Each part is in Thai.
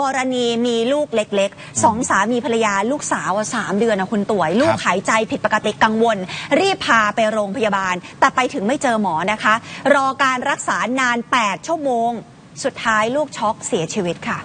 กรณีมีลูกเล็กๆสองสามีภรรยาลูกสาวอะสามเดือนนะคุณต่วย ลูกครับหายใจผิดปกติกังวล รีบพาไปโรงพยาบาล แต่ไปถึงไม่เจอหมอนะคะ รอการรักษานาน 8 ชั่วโมง สุดท้ายลูกช็อกเสียชีวิตค่ะ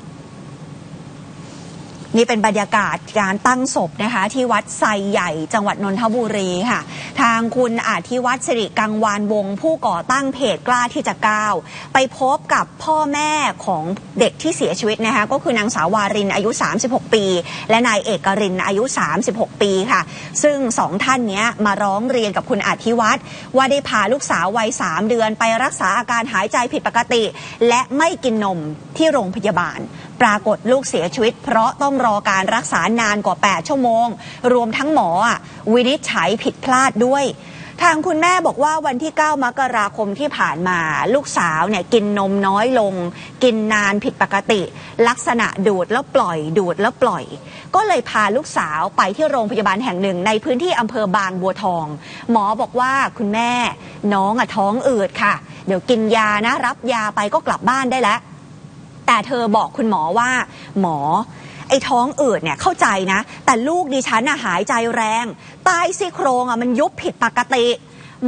นี่เป็นบรรยากาศการตั้งศพนะคะ ที่วัดไซใหญ่จังหวัดนนทบุรีค่ะ ทางคุณอาทิวัตรสิริกังวานวง ผู้ก่อตั้งเพจกล้าที่จะก้าวไปพบกับพ่อแม่ของเด็กที่เสียชีวิตนะคะ ก็คือนางสาววารินอายุ 36 ปี และนายเอกรินอายุ 36 ปีค่ะ ซึ่งสองท่านนี้มาร้องเรียนกับคุณอาทิวัตรว่าได้พาลูกสาววัย 3 เดือนไปรักษาอาการหายใจผิดปกติ และไม่กินนมที่โรงพยาบาล ปรากฏลูกเสียชีวิต เพราะต้องรอการรักษานานกว่า 8 ชั่วโมง รวมทั้งหมอวินิจฉัยผิดพลาดด้วย ทางคุณแม่บอกว่าวันที่ 9 มกราคมที่ผ่านมา ลูกสาวเนี่ยกินนมน้อยลง กินนานผิดปกติ ลักษณะดูดแล้วปล่อย ดูดแล้วปล่อย ก็เลยพาลูกสาวไปที่โรงพยาบาลแห่งหนึ่ง ในพื้นที่อำเภอบางบัวทอง หมอบอกว่าคุณแม่น้องอะท้องอืดค่ะ เดี๋ยวกินยานะรับยาไปก็กลับบ้านได้แล้ว แต่เธอบอกคุณหมอว่า หมอ ไอ้ท้องอืดเนี่ยเข้าใจนะ แต่ลูกดิฉันน่ะหายใจแรงใต้ซี่โครงอะมันยุบผิดปกติ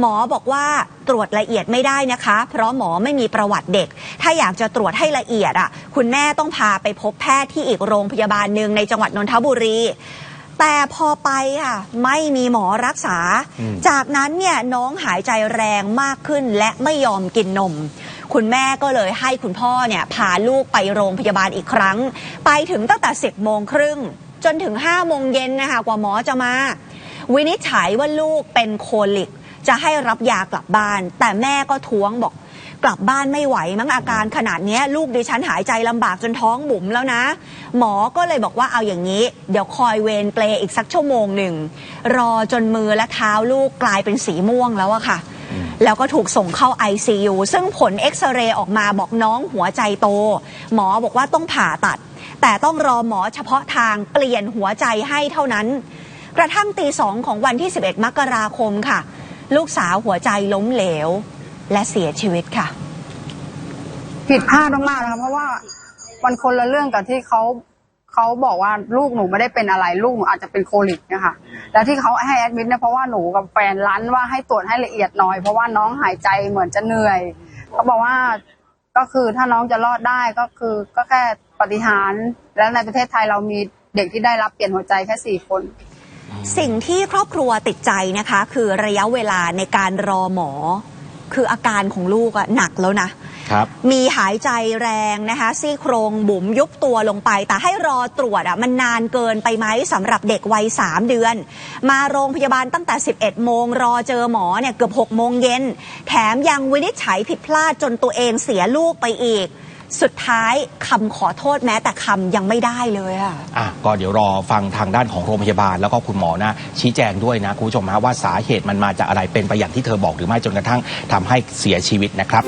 หมอบอกว่าตรวจละเอียดไม่ได้นะคะ เพราะหมอไม่มีประวัติเด็ก ถ้าอยากจะตรวจให้ละเอียดอะ คุณแม่ต้องพาไปพบแพทย์ที่อีกโรงพยาบาลหนึ่งในจังหวัดนนทบุรีแต่พอไปค่ะไม่มีหมอรักษาอืมจากนั้นเนี่ยน้องหายใจแรงมากขึ้นและไม่ยอมกินนม คุณแม่ก็เลยให้คุณพ่อเนี่ยพาลูกไปโรงพยาบาลอีกครั้ง ไปถึงตั้งแต่ 10โมงครึ่งจนถึง5โมงเย็นนะคะกว่าหมอจะมา วินิจฉัยว่าลูกเป็นโคลิก จะให้รับยากลับบ้าน แต่แม่ก็ท้วงบอกกลับบ้านไม่ไหวมั้งอาการขนาดนี้ลูกดิฉันหายใจลำบากจนท้องบุ๋มแล้วนะ หมอก็เลยบอกว่าเอาอย่างนี้ เดี๋ยวคอยเวรเปลอีกสักชั่วโมงหนึ่ง รอจนมือและเท้าลูกกลายเป็นสีม่วงแล้วอะค่ะ แล้วก็ถูกส่งเข้า ICU ซึ่งผลเอ็กซเรย์ออกมาบอกน้องหัวใจโต หมอบอกว่าต้องผ่าตัด แต่ต้องรอหมอเฉพาะทางเปลี่ยนหัวใจให้เท่านั้น กระทั่งตีสองของวันที่ 11 มกราคมค่ะ ลูกสาวหัวใจล้มเหลว และเสียชีวิตค่ะ ผิดพลาดมากๆนะคะเพราะว่ามันคนละเรื่องกับที่เขา เขาบอกว่าลูกหนูไม่ได้เป็นอะไรลูกหนูอาจจะเป็นโคลิกนะคะแล้วที่เขาให้แอดมิดเนี่ยเพราะว่าหนูกับแฟนรั้นว่าให้ตรวจให้ละเอียดหน่อย เพราะว่าน้องหายใจเหมือนจะเหนื่อยเขาบอกว่าก็คือถ้าน้องจะรอดได้ก็คือก็แค่ปฏิหารแล้วในประเทศไทยเรามีเด็กที่ได้รับเปลี่ยนหัวใจแค่สี่คนสิ่งที่ครอบครัวติดใจนะคะ คือระยะเวลาในการรอหมอ คืออาการของลูกอะหนักแล้วนะ มีหายใจแรงนะคะซี่โครงบุ๋มยุบตัวลงไป แต่ให้รอตรวจอะมันนานเกินไปไหมสำหรับเด็กวัย3เดือน มาโรงพยาบาลตั้งแต่ 11 โมง รอเจอหมอเนี่ยเกือบ 6 โมงเย็น แถมยังวินิจฉัยผิดพลาดจนตัวเองเสียลูกไปอีกสุดท้ายคำขอโทษแม้แต่คำยังไม่ได้เลยอะอะก็เดี๋ยวรอฟังทางด้านของโรงพยาบาล แล้วก็คุณหมอนะชี้แจงด้วยนะ คุณผู้ชมฮะว่าสาเหตุมันมาจากอะไรเป็นไปอย่างที่เธอบอกหรือไม่จนกระทั่งทำให้เสียชีวิตนะครับ